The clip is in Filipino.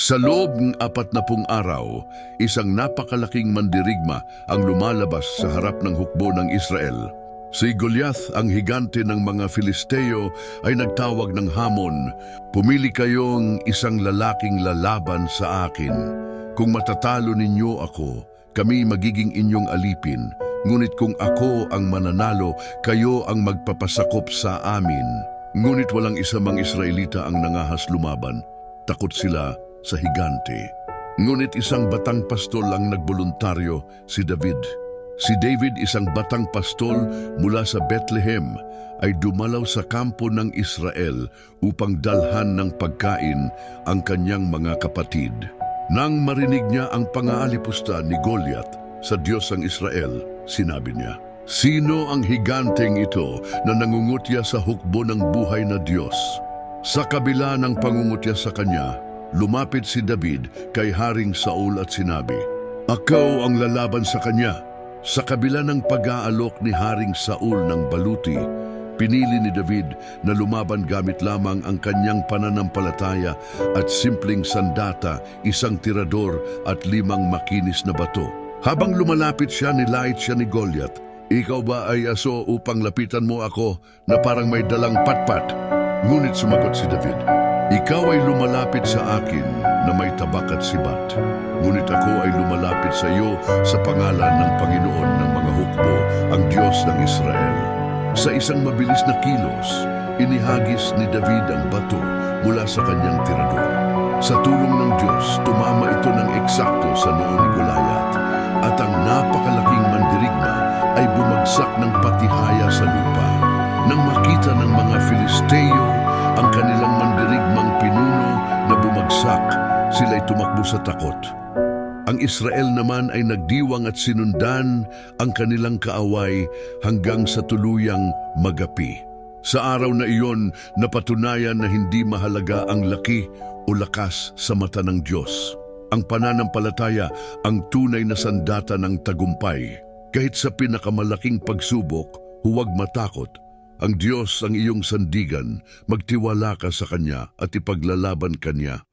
Sa loob ng apat na pung araw, isang napakalaking mandirigma ang lumalabas sa harap ng hukbo ng Israel. Si Goliath, ang higante ng mga Filisteo, ay nagtawag ng hamon, Pumili kayong isang lalaking lalaban sa akin. Kung matatalo ninyo ako, kami magiging inyong alipin. Ngunit kung ako ang mananalo, kayo ang magpapasakop sa amin. Ngunit walang isa mang Israelita ang nangahas lumaban. Takot sila sa higante. Ngunit isang batang pastol ang nagboluntaryo, si David. Si David, isang batang pastol mula sa Bethlehem, ay dumalaw sa kampo ng Israel upang dalhan ng pagkain ang kanyang mga kapatid. Nang marinig niya ang pangaalipusta ni Goliath sa Diyos ng Israel, sinabi niya, Sino ang higanteng ito na nangungutya sa hukbo ng buhay na Diyos? Sa kabila ng pangungutya sa kanya, lumapit si David kay Haring Saul at sinabi, Akaw ang lalaban sa kanya. Sa kabila ng pag-aalok ni Haring Saul ng baluti, pinili ni David na lumaban gamit lamang ang kanyang pananampalataya at simpleng sandata, isang tirador at limang makinis na bato. Habang lumalapit siya, nilait siya ni Goliath. Ikaw ba ay aso upang lapitan mo ako na parang may dalang patpat? Ngunit sumagot si David, Ikaw ay lumalapit sa akin na may tabak at sibat. Ngunit ako ay lumalapit sa iyo sa pangalan ng Panginoon ng mga hukbo, ang Diyos ng Israel. Sa isang mabilis na kilos, inihagis ni David ang bato mula sa kanyang tirador. Sa tulong ng Diyos, tumama ito ng eksakto sa noo ni Goliath at ang napakalaking mandirigma ay bumagsak ng patihaya sa lupa. Nang makita ng mga Filisteo ang kanilang mandirigmang tumakbo sa takot. Ang Israel naman ay nagdiwang at sinundan ang kanilang kaaway hanggang sa tuluyang magapi. Sa araw na iyon, napatunayan na hindi mahalaga ang laki o lakas sa mata ng Diyos. Ang pananampalataya ang tunay na sandata ng tagumpay. Kahit sa pinakamalaking pagsubok, huwag matakot. Ang Diyos ang iyong sandigan, magtiwala ka sa Kanya at ipaglalaban Kanya.